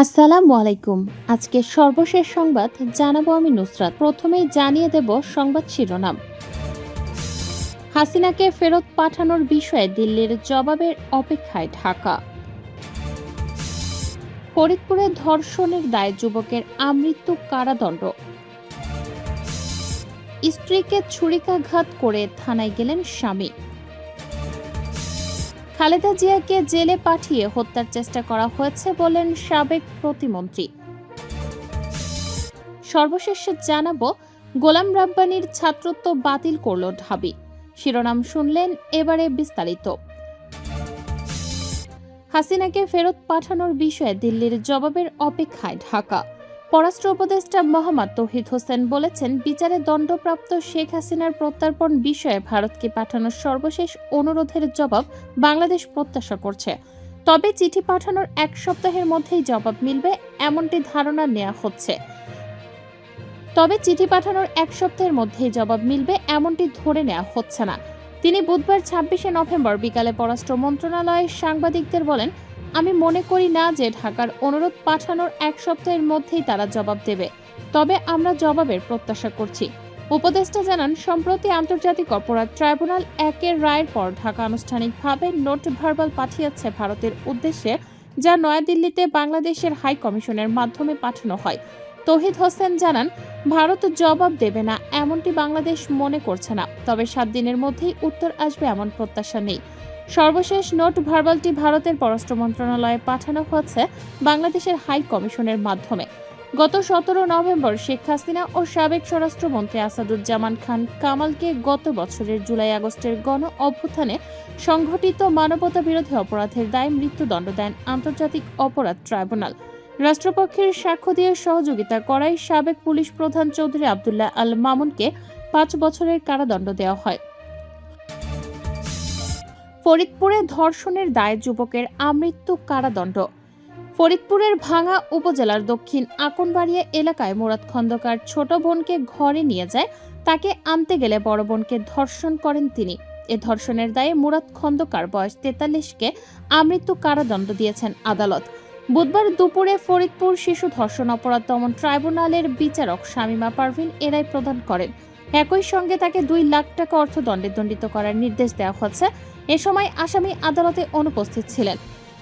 আসসালামু আলাইকুম। আজকে সর্বশেষ সংবাদ জানাব আমি নুসরাত। প্রথমেই জানিয়ে দেব সংবাদ শিরোনাম। হাসিনাকে ফেরত পাঠানোর বিষয়ে দিল্লির জবাবের অপেক্ষায় ঢাকা। ফরিদপুরে ধর্ষণের দায়ে যুবকের আমৃত্যু কারাদণ্ড। স্ত্রীকে ছুরিকাঘাত করে থানায় গেলেন স্বামী। খালেদা জিয়াকে জেলে পাঠিয়ে হত্যার চেষ্টা করা হয়েছে বলেন সাবেক প্রতিমন্ত্রী। সর্বশেষ জানাব, গোলাম রাব্বানির ছাত্রত্ব বাতিল করল ঢাবি। শিরোনাম শুনলেন এবারে বিস্তারিত। হাসিনাকে ফেরত পাঠানোর বিষয়ে দিল্লির জবাবের অপেক্ষায় ঢাকা। পররাষ্ট্র উপদেষ্টা মোহাম্মদ তৌহিদ হোসেন বলেছেন, বিচারে দণ্ডপ্রাপ্ত শেখ হাসিনার প্রত্যর্পণ বিষয়ে ভারতকে পাঠানোর সর্বশেষ অনুরোধের জবাব বাংলাদেশ প্রত্যাশা করছে। তবে চিঠি পাঠানোর এক সপ্তাহের মধ্যেই জবাব মিলবে, এমনটি ধারণা নেওয়া হচ্ছে। তবে চিঠি পাঠানোর এক সপ্তাহের মধ্যেই জবাব মিলবে, এমনটি ধরে নেওয়া হচ্ছে না। তিনি বুধবার ছাব্বিশে নভেম্বর বিকালে পররাষ্ট্র মন্ত্রণালয়ের সাংবাদিকদের বলেন আমি মনে করি না যে ঢাকার অনুরোধ পাঠানোর এক সপ্তাহের মধ্যেই তারা জবাব দেবে। তবে আমরা জবাবের প্রত্যাশা করছি। উপদেষ্টা জানান, সম্প্রতি আন্তর্জাতিক অপরাধ ট্রাইব্যুনাল একের রায়ের পর ঢাকা আনুষ্ঠানিকভাবে নোট ভার্বাল পাঠিয়েছে ভারতের উদ্দেশ্যে, যা নয়াদিল্লিতে বাংলাদেশের হাই কমিশনের মাধ্যমে পাঠানো হয়। তহিদ হোসেন জানান, ভারত জবাব দেবে না, এমনটি বাংলাদেশ মনে করছে না। তবে সাত দিনের মধ্যেই উত্তর আসবে এমন প্রত্যাশা নেই। সর্বশেষ নোট ভার্বালটি ভারতের পররাষ্ট্র মন্ত্রণালয়ে পাঠানো হয়েছে বাংলাদেশের হাই কমিশনের মাধ্যমে। গত সতেরো নভেম্বর শেখ হাসিনা ও সাবেক স্বরাষ্ট্রমন্ত্রী আসাদুজ্জামান খান কামালকে গত বছরের জুলাই আগস্টের গণ অভ্যুত্থানে সংঘটিত মানবতা বিরোধী অপরাধের দায়ে মৃত্যুদণ্ড দেন আন্তর্জাতিক অপরাধ ট্রাইব্যুনাল। রাষ্ট্রপক্ষের সাক্ষ্য দিয়ে সহযোগিতা করায় সাবেক পুলিশ প্রধান চৌধুরী আবদুল্লাহ আল মামুনকে পাঁচ বছরের কারাদণ্ড দেওয়া হয়। ফরিদপুরে ধর্ষণের দায়ে যুবকের আমৃত্যু কারাদণ্ড। ফরিদপুরের ভাঙা উপজেলার দক্ষিণ আকনবাড়িয়া এলাকায় মুরাদ খন্দকার ছোট বোনকে ঘরে নিয়ে যায়, তাকে আনতে গেলে বড় বোনকে ধর্ষণ করেন তিনি। এ ধর্ষণের দায়ে মুরাদ খন্দকার বয়স তেতাল্লিশকে আমৃত্যু কারাদণ্ড দিয়েছেন আদালত। বুধবার দুপুরে ফরিদপুর শিশু ধর্ষণ অপরাধ দমন ট্রাইব্যুনালের বিচারক শামিমা পারভিন এরাই প্রদান করেন। একই সঙ্গে তাকে দুই লাখ টাকা অর্থদণ্ডে দণ্ডিত করার নির্দেশ দেওয়া হচ্ছে। এ সময় আসামি আদালতে অনুপস্থিত ছিলেন।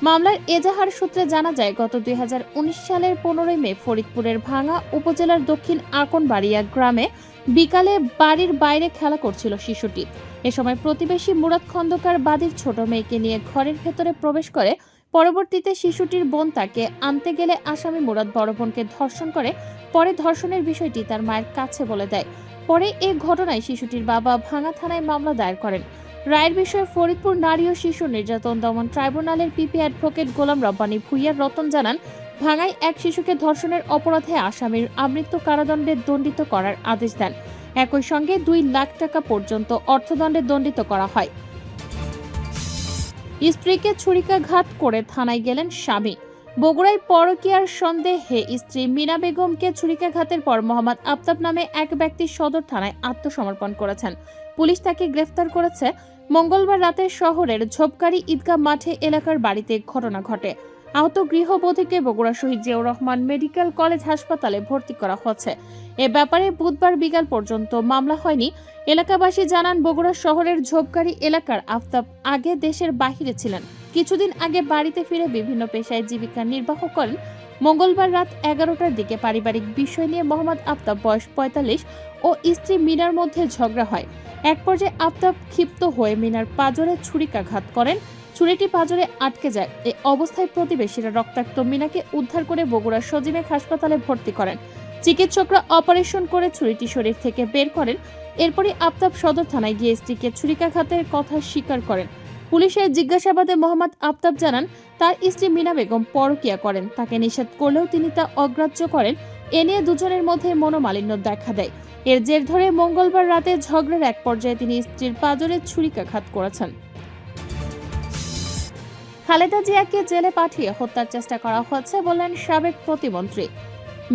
মামলার এজাহার সূত্রে জানা যায়, গত দুই হাজার উনিশ সালের পনেরোই মে ফরিদপুরের ভাঙা উপজেলার দক্ষিণ আকনবাড়িয়া গ্রামে বিকালে বাড়ির বাইরে খেলা করছিল শিশুটি। এ সময় প্রতিবেশী মুরাদ খন্দকার বাদীর ছোট মেয়েকে নিয়ে ঘরের ভেতরে প্রবেশ করে পরবর্তীতে শিশুটির বোন তাকে আনতে গেলে আসামি মুরাদ বড় বোনকে ধর্ষণ করে, পরে ধর্ষণের বিষয়টি তার মায়ের কাছে বলে দেয়। পরে এ ঘটনায় শিশুটির বাবা ভাঙা থানায় মামলা দায়ের করেন। রায়ের বিষয়ে ফরিদপুর নারী ও শিশু নির্যাতন দমন ট্রাইব্যুনালের পিপি অ্যাডভোকেট গোলাম রব্বানী ভুইয়ার রতন জানান, ভাঙায় এক শিশুকে ধর্ষণের অপরাধে আসামির আমৃত্যু কারাদণ্ডে দণ্ডিত করার আদেশ দেন। একই সঙ্গে দুই লাখ টাকা পর্যন্ত অর্থদণ্ডে দণ্ডিত করা হয়। স্ত্রীকে ছুরিকাঘাত করে থানায় গেলেন স্বামী। বগুড়ায় পরকিয়ার সন্দেহে স্ত্রী মিনা বেগমকে ছুরিকাঘাতের পর মোহাম্মদ আফতাব নামে এক ব্যক্তি সদর থানায় আত্মসমর্পণ করেছেন। পুলিশ তাকে গ্রেফতার করেছে। মঙ্গলবার রাতে শহরের ঝোপকারি ঈদগাহ মাঠে এলাকার বাড়িতে ঘটনা ঘটে। আহত গৃহবধূকে বগুড়া শহীদ জিয়াউর রহমান মেডিকেল কলেজ হাসপাতালে ভর্তি করা হচ্ছে এ ব্যাপারে বুধবার বিকাল পর্যন্ত মামলা হয়নি। এলাকাবাসী জানান, বগুড়া শহরের ঝোপকারি এলাকার আফতাব আগে দেশের বাহিরে ছিলেন। কিছুদিন আগে বাড়িতে ফিরে বিভিন্ন পেশায় জীবিকা নির্বাহ করেন। মঙ্গলবার রাত এগারোটার দিকে পারিবারিক বিষয় নিয়ে মোহাম্মদ আফতাব বয়স পঁয়তাল্লিশ ও স্ত্রী মিনার মধ্যে ঝগড়া হয়। এক পর্যায়ে আফতাব ক্ষিপ্ত হয়ে মিনার পাজরে ছুরিকাঘাত করেন। ছুরিটি পাজরে আটকে যায়। এই অবস্থায় প্রতিবেশীরা রক্তাক্ত মিনাকে উদ্ধার করে বগুড়ার সজিমেক হাসপাতালে ভর্তি করেন। চিকিৎসকরা অপারেশন করে ছুরিটি শরীর থেকে বের করেন। এরপরই আফতাব সদর থানায় গিয়ে স্ত্রীকে ছুরিকাঘাতের কথা স্বীকার করেন। পুলিশের জিজ্ঞাসাবাদে মোহাম্মদ আফতাব জানান, তার স্ত্রী মিনা বেগম পরকিয়া করেন। তাকে নিষেধ করলেও তিনি তা অগ্রাহ্য করেন। এ নিয়ে দুজনের মধ্যে মনোমালিন্য দেখা দেয়। এর জের ধরে মঙ্গলবার রাতে ঝগড়ার এক পর্যায়ে তিনি স্ত্রীর পাজরে ছুরিকাঘাত করেছেন। খালেদা জিয়াকে জেলে পাঠিয়ে হত্যার চেষ্টা করা হচ্ছে বললেন সাবেক প্রতিমন্ত্রী।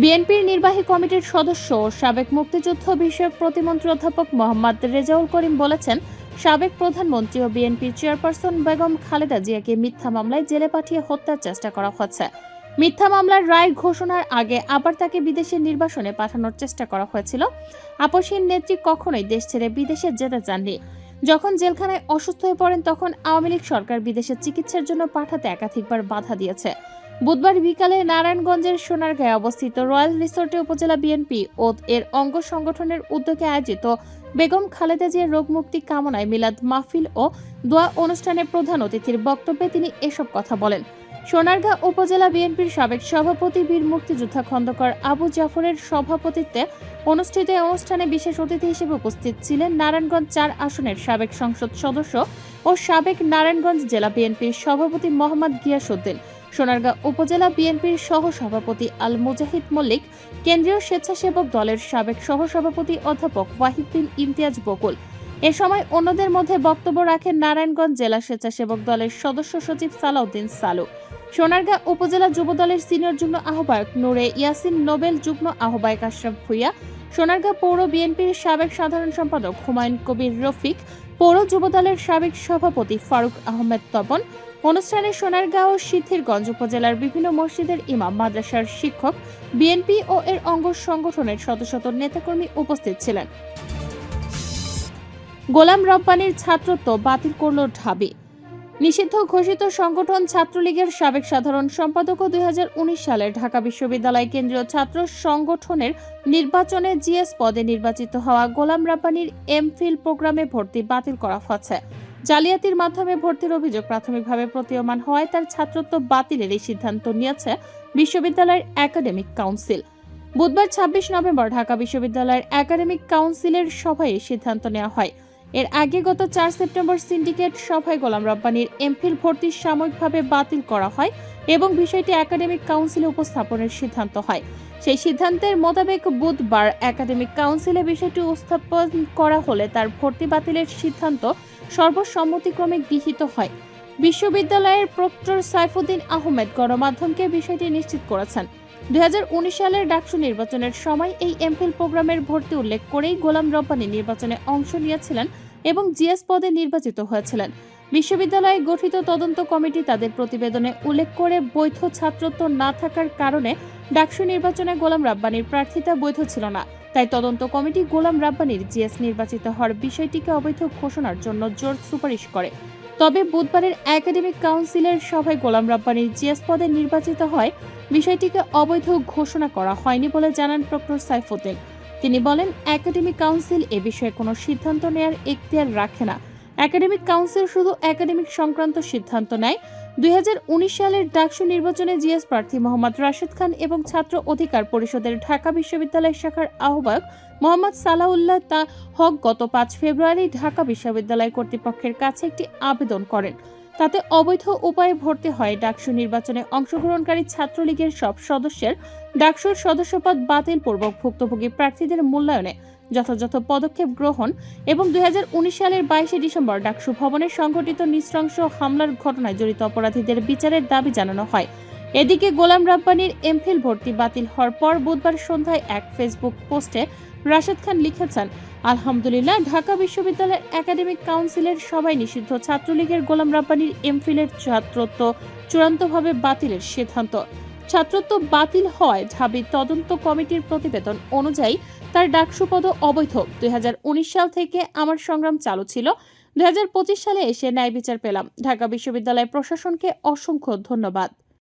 বিএনপির নির্বাহী কমিটির সদস্য ও সাবেক মুক্তিযুদ্ধ বিষয়ক প্রতিমন্ত্রী অধ্যাপক মোহাম্মদ রেজাউল করিম বলেছেন, সাবেক প্রধানমন্ত্রী ও বিএনপির চেয়ারপারসন বেগম খালেদা জিয়াকে মিথ্যা মামলায় জেলে পাঠিয়ে হত্যার চেষ্টা করা হচ্ছে মিথ্যা মামলার রায় ঘোষণার আগে আবার তাকে বিদেশের নির্বাসনে পাঠানোর চেষ্টা করা হয়েছিল। আপসীন নেত্রী কখনোই দেশ ছেড়ে বিদেশে যেতে চাননি। যখন জেলখানায় অসুস্থ হয়ে পড়েন, তখন আওয়ামী লীগ সরকার বিদেশে চিকিৎসার জন্য পাঠাতে একাধিকবার বাধা দিয়েছে। বুধবার বিকালে নারায়ণগঞ্জের সোনারগাঁয়ে অবস্থিত রয়্যাল রিসোর্টে উপজেলা বিএনপি ও এর অঙ্গ সংগঠনের উদ্যোগে আয়োজিত বেগম খালেদা জিয়ার রোগমুক্তি কামনায় মিলাদ মাহফিল ও দোয়া অনুষ্ঠানে প্রধান অতিথির বক্তব্যে তিনি এসব কথা বলেন। সোনারগাঁ উপজেলা বিএনপির সাবেক সভাপতি বীর মুক্তিযোদ্ধা খন্দকার আবু জাফরের সভাপতিত্বে অনুষ্ঠিত অনুষ্ঠানে বিশেষ অতিথি হিসেবে উপস্থিত ছিলেন নারায়ণগঞ্জ চার আসনের সাবেক সংসদ সদস্য ও সাবেক নারায়ণগঞ্জ জেলা বিএনপির সভাপতি মোহাম্মদ গিয়াসউদ্দিন। সোনারগাঁ উপজেলা বিএনপির সহ সভাপতি আল মুজাহিদ মল্লিক, কেন্দ্রীয় স্বেচ্ছাসেবক দলের সাবেক সহসভাপতি অধ্যাপক ওয়াহিদ্দিন ইমতিয়াজ বকুল। এ সময় অন্যদের মধ্যে বক্তব্য রাখেন নারায়ণগঞ্জ জেলা স্বেচ্ছাসেবক দলের সদস্য সচিব সালাউদ্দিন সালু। সোনারগাঁ উপজেলা যুব দলের সিনিয়র যুগ্ম আহ্বায়ক নূরে ইয়াসিন, নোবেল যুগ্ম আহ্বায়ক আশরাফ ভুইয়া, সোনারগাঁ পৌর বিএনপির সাবেক সাধারণ সম্পাদক হুমায়ুন কবির রফিক পৌর যুবদলের সাবেক সভাপতি ফারুক আহমেদ তপন, অনুষ্ঠানে সোনারগাঁও ও সিদ্ধিরগঞ্জ উপজেলার বিভিন্ন মসজিদের ইমাম, মাদ্রাসার শিক্ষক, বিএনপি ও এর অঙ্গ সংগঠনের শত শত নেতাকর্মী উপস্থিত ছিলেন। গোলাম রব্বানির ছাত্রত্ব বাতিল করল ঢাবি। নিষিদ্ধ ঘোষিত সংগঠন ছাত্রলীগের সাবেক সাধারণ সম্পাদক দুই সালের ঢাকা বিশ্ববিদ্যালয় কেন্দ্রীয় ছাত্র সংগঠনের নির্বাচনে জিএস পদে নির্বাচিত হওয়া গোলাম রাব্বানির এমফিল প্রোগ্রামে ভর্তি বাতিল করা হচ্ছে। জালিয়াতির মাধ্যমে ভর্তির অভিযোগ প্রাথমিকভাবে প্রতীয়মান হওয়ায় তার ছাত্রত্ব বাতিলের এই সিদ্ধান্ত নিয়েছে বিশ্ববিদ্যালয়ের একাডেমিক কাউন্সিল। বুধবার ছাব্বিশ নভেম্বর ঢাকা বিশ্ববিদ্যালয়ের একাডেমিক কাউন্সিলের সভায় সিদ্ধান্ত নেওয়া হয়। এর আগে গত চার সেপ্টেম্বর সিন্ডিকেট সভায় গোলাম রব্বানির এমফিল ভর্তি সাময়িকভাবে বাতিল করা হয় এবং বিষয়টি একাডেমিক কাউন্সিলে উপস্থাপনের সিদ্ধান্ত হয়। সেই সিদ্ধান্তের মোতাবেক বুধবার একাডেমিক কাউন্সিলে বিষয়টি উপস্থাপন করা হলে তার ভর্তি বাতিলের সিদ্ধান্ত সর্বসম্মতিক্রমে গৃহীত হয়। বিশ্ববিদ্যালয়ের প্রক্টর সাইফুদ্দিন আহমেদ গণমাধ্যমকে বিষয়টি নিশ্চিত করেছেন। দুই সালের ডাকসু নির্বাচনের সময় এই এমফিল প্রোগ্রামের ভর্তি উল্লেখ করেই গোলাম রব্বানি নির্বাচনে অংশ নিয়েছিলেন এবং জিএস পদে নির্বাচিত হয়েছিলেন। বিশ্ববিদ্যালয়ে গঠিত তদন্ত কমিটি তাদের প্রতিবেদনে উল্লেখ করে বৈধ ছাত্রত্ব না থাকার কারণে ডাকসু নির্বাচনে গোলাম রাব্বানির প্রার্থিতা বৈধ ছিল না। তাই তদন্ত কমিটি গোলাম রাব্বানির জিএস নির্বাচিত হওয়ার বিষয়টিকে অবৈধ ঘোষণার জন্য জোর সুপারিশ করে। তবে বুধবারের একাডেমিক কাউন্সিলের সভায় গোলাম রাব্বানির জিএস পদে নির্বাচিত হয়। বিষয়টিকে অবৈধ ঘোষণা করা হয়নি বলে জানান প্রক্টর সাইফুদ্দিন। তিনি বলেন, একাডেমিক কাউন্সিল এ বিষয়ে কোনো সিদ্ধান্ত নেয়ার এখতিয়ার রাখে না। একাডেমিক কাউন্সিল শুধু একাডেমিক সংক্রান্ত সিদ্ধান্ত নেয় দুই হাজার উনিশ সালের ডাকসু নির্বাচনে জিএস প্রার্থী মোহাম্মদ রাশেদ খান এবং ছাত্র অধিকার পরিষদের ঢাকা বিশ্ববিদ্যালয় শাখার আহ্বায়ক মোহাম্মদ সালাউল্লাহ তা হক গত পাঁচ ফেব্রুয়ারি ঢাকা বিশ্ববিদ্যালয় কর্তৃপক্ষের কাছে একটি আবেদন করেন। তাতে অবৈধ উপায়ে ভর্তি হয় ডাকসু নির্বাচনে অংশগ্রহণকারী ছাত্রলীগের সব সদস্যের। ডাকসুর সদস্যপদ বাতিল পূর্বক ভুক্তভোগী প্রার্থীদের মূল্যায়নে যথাযথ পদক্ষেপ গ্রহণ এবং দুই হাজার উনিশ সালের বাইশে ডিসেম্বর ডাকসু ভবনে সংঘটিত নৃশংস হামলার ঘটনায় জড়িত অপরাধীদের বিচারের দাবি জানানো হয়। এদিকে গোলাম রাব্বানির এমফিল ভর্তি বাতিল হওয়ার পর বুধবার সন্ধ্যায় এক ফেসবুক পোস্টে রাশেদ খান লিখেছেন, আলহামদুলিল্লাহ, ঢাকা বিশ্ববিদ্যালয়ের একাডেমিক কাউন্সিলের সবাই নিষিদ্ধ। ছাত্রলীগের গোলাম রাব্বানির এমফিলের ছাত্রত্ব চূড়ান্তভাবে বাতিলের সিদ্ধান্ত। ছাত্রত্ব বাতিল হয় ঢাবি তদন্ত কমিটির প্রতিবেদন অনুযায়ী তার ডাকসুপদ অবৈধ। দুই হাজার উনিশ সাল থেকে আমার সংগ্রাম চালু ছিল। দুই হাজার পঁচিশ সালে এসে ন্যায় বিচার পেলাম। ঢাকা বিশ্ববিদ্যালয় প্রশাসনকে অসংখ্য ধন্যবাদ।